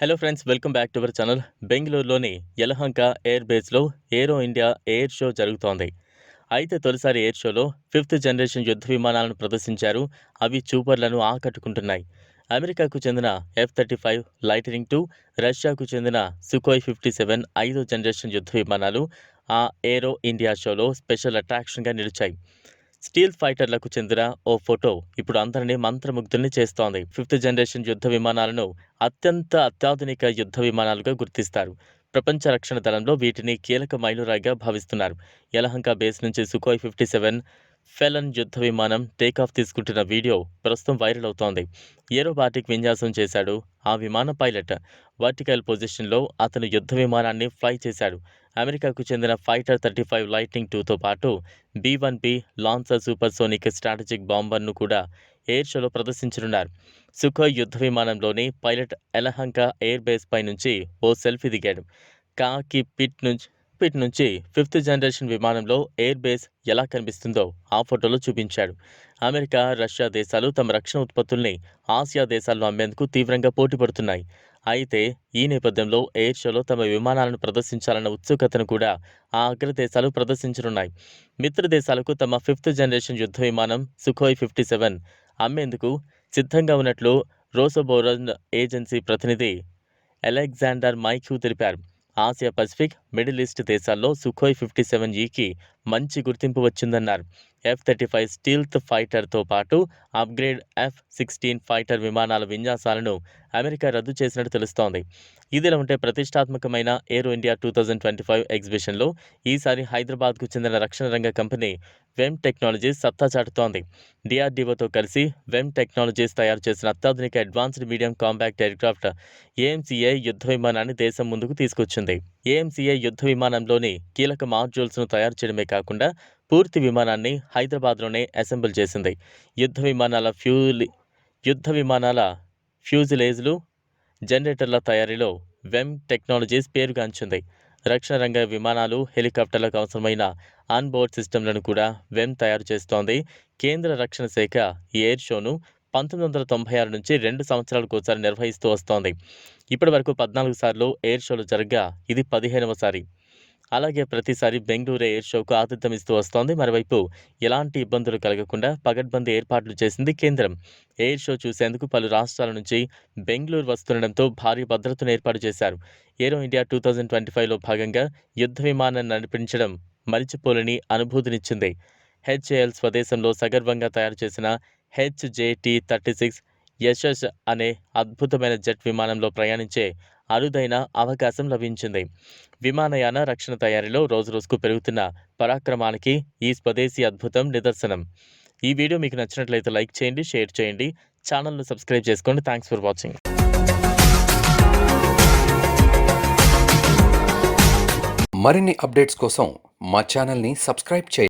Hello friends welcome back to our channel బెంగళూరులోని Yelahanka air బేస్లో ఏరో India air show జరుగుతోంది. అయితే తొలిసారి ఎయిర్ షోలో ఫిఫ్త్ జనరేషన్ యుద్ధ విమానాలను ప్రదర్శించారు. అవి చూపర్లను ఆకట్టుకుంటున్నాయి. అమెరికాకు చెందిన F thirty five Lightning two రష్యాకు చెందిన సుకోయ్ ఫిఫ్టీ సెవెన్ ఐదో జనరేషన్ యుద్ధ విమానాలు ఆ ఏరో ఇండియా షోలో స్పెషల్ అట్రాక్షన్గా నిలిచాయి. స్టీల్ ఫైటర్లకు చెందిన ఓ ఫోటో ఇప్పుడు అందరినీ మంత్రముగ్ధుల్ని చేస్తోంది. ఫిఫ్త్ జనరేషన్ యుద్ధ విమానాలను అత్యంత అత్యాధునిక యుద్ధ విమానాలుగా గుర్తిస్తారు. ప్రపంచ రక్షణ దళంలో వీటిని కీలక మైలురాయిగా భావిస్తున్నారు. యలహంక బేస్ నుంచి సుకోయ్ ఫిఫ్టీ సెవెన్ ఫెలన్ యుద్ధ విమానం టేకాఫ్ తీసుకుంటున్న వీడియో ప్రస్తుతం వైరల్ అవుతోంది. ఏరోబాటిక్ విన్యాసం చేశాడు ఆ విమాన పైలట్. వర్టికల్ పొజిషన్లో అతను యుద్ధ విమానాన్ని ఫ్లై చేశాడు. అమెరికాకు చెందిన ఫైటర్ థర్టీ ఫైవ్ లైటింగ్ టూతో పాటు B one B Lancer supersonic strategic బాంబర్ను కూడా ఎయిర్ షోలో ప్రదర్శించనున్నారు. సుఖోయ్ యుద్ధ విమానంలోని పైలట్ ఎలహంక ఎయిర్ బేస్ పై నుంచి ఓ సెల్ఫీ దిగాడు. కాకి పిట్ నుంచి పిట్ నుంచి ఫిఫ్త్ జనరేషన్ విమానంలో ఎయిర్ బేస్ ఎలా కనిపిస్తుందో ఆ ఫోటోలో చూపించాడు. అమెరికా రష్యా దేశాలు తమ రక్షణ ఉత్పత్తుల్ని ఆసియా దేశాల్లో అమ్మేందుకు తీవ్రంగా పోటీ పడుతున్నాయి. అయితే ఈ నేపథ్యంలో ఎయిర్ షోలో తమ విమానాలను ప్రదర్శించాలన్న ఉత్సుకతను కూడా ఆ అగ్రదేశాలు ప్రదర్శించనున్నాయి. మిత్ర దేశాలకు తమ ఫిఫ్త్ జనరేషన్ యుద్ధ విమానం సుఖోయ్ ఫిఫ్టీ సెవెన్ అమ్మేందుకు సిద్ధంగా ఉన్నట్లు రోసోబోరన్ ఏజెన్సీ ప్రతినిధి అలెగ్జాండర్ మైక్యూ తెలిపారు. ఆసియా పసిఫిక్ మిడిల్ ఈస్ట్ దేశాల్లో సుఖోయ్ ఫిఫ్టీ సెవెన్ ఈకి మంచి గుర్తింపు వచ్చిందన్నారు. ఎఫ్ థర్టీ ఫైవ్ స్టీల్త్ ఫైటర్తో పాటు అప్గ్రేడ్ ఎఫ్ సిక్స్టీన్ ఫైటర్ విమానాల విన్యాసాలను అమెరికా రద్దు చేసినట్టు తెలుస్తోంది. ఇదిలా ఉంటే ప్రతిష్టాత్మకమైన Aero India two thousand twenty five ఎగ్జిబిషన్లో ఈసారి హైదరాబాద్కు చెందిన రక్షణ రంగ కంపెనీ వెమ్ టెక్నాలజీస్ సత్తా చాటుతోంది. డిఆర్డీఓతో కలిసి వెమ్ టెక్నాలజీస్ తయారు చేసిన అత్యాధునిక advanced medium compact aircraft AMCA యుద్ధ విమానాన్ని దేశం ముందుకు తీసుకొచ్చింది. ఏఎంసీఏ యుద్ధ విమానంలోని కీలక మాడ్యూల్స్ను తయారు చేయడమే కాకుండా పూర్తి విమానాన్ని హైదరాబాద్లోనే అసెంబుల్ చేసింది. యుద్ధ విమానాల ఫ్యూల్ యుద్ధ విమానాల ఫ్యూజిలేజ్లు జనరేటర్ల తయారీలో వెమ్ టెక్నాలజీస్ పేరుగాంచింది. రక్షణ రంగ విమానాలు హెలికాప్టర్లకు అవసరమైన ఆన్బోర్డ్ సిస్టమ్లను కూడా వెమ్ తయారు చేస్తోంది. కేంద్ర రక్షణ శాఖ ఈ ఎయిర్ షోను పంతొమ్మిది వందల తొంభై ఆరు నుంచి రెండు సంవత్సరాలకు ఒకసారి నిర్వహిస్తూ వస్తోంది. ఇప్పటి వరకు పద్నాలుగు సార్లు ఎయిర్ షోలు జరగగా ఇది పదిహేనవసారి అలాగే ప్రతిసారి బెంగళూరు ఎయిర్ షోకు ఆతిథ్యం ఇస్తూ వస్తోంది. మరోవైపు ఎలాంటి ఇబ్బందులు కలగకుండా పగడ్బందీ ఏర్పాట్లు చేసింది కేంద్రం. ఎయిర్ షో చూసేందుకు పలు రాష్ట్రాల నుంచి బెంగళూరు వస్తుండటంతో భారీ భద్రతను ఏర్పాటు చేశారు. Aero India two thousand twenty ఫైవ్లో భాగంగా యుద్ధ విమానాన్ని నడిపించడం మరిచిపోలేని అనుభూతినిచ్చింది. హెచ్ఏఎల్ స్వదేశంలో సగర్వంగా తయారు చేసిన హెచ్జేటీ థర్టీ సిక్స్ యశస్ అనే అద్భుతమైన జెట్ విమానంలో ప్రయాణించే అరుదైన అవకాశం లభించింది. విమానయాన రక్షణ తయారీలో రోజురోజుకు పెరుగుతున్న పరాక్రమానికి ఈ స్వదేశీ అద్భుతం నిదర్శనం. ఈ వీడియో మీకు నచ్చినట్లయితే లైక్ చేయండి షేర్ చేయండి. ఛానల్ను సబ్స్క్రైబ్ చేసుకోండి. థ్యాంక్స్ ఫర్ వాచింగ్ మరిన్ని అప్డేట్స్ కోసం మా ఛానల్ని సబ్స్క్రైబ్ చేయండి.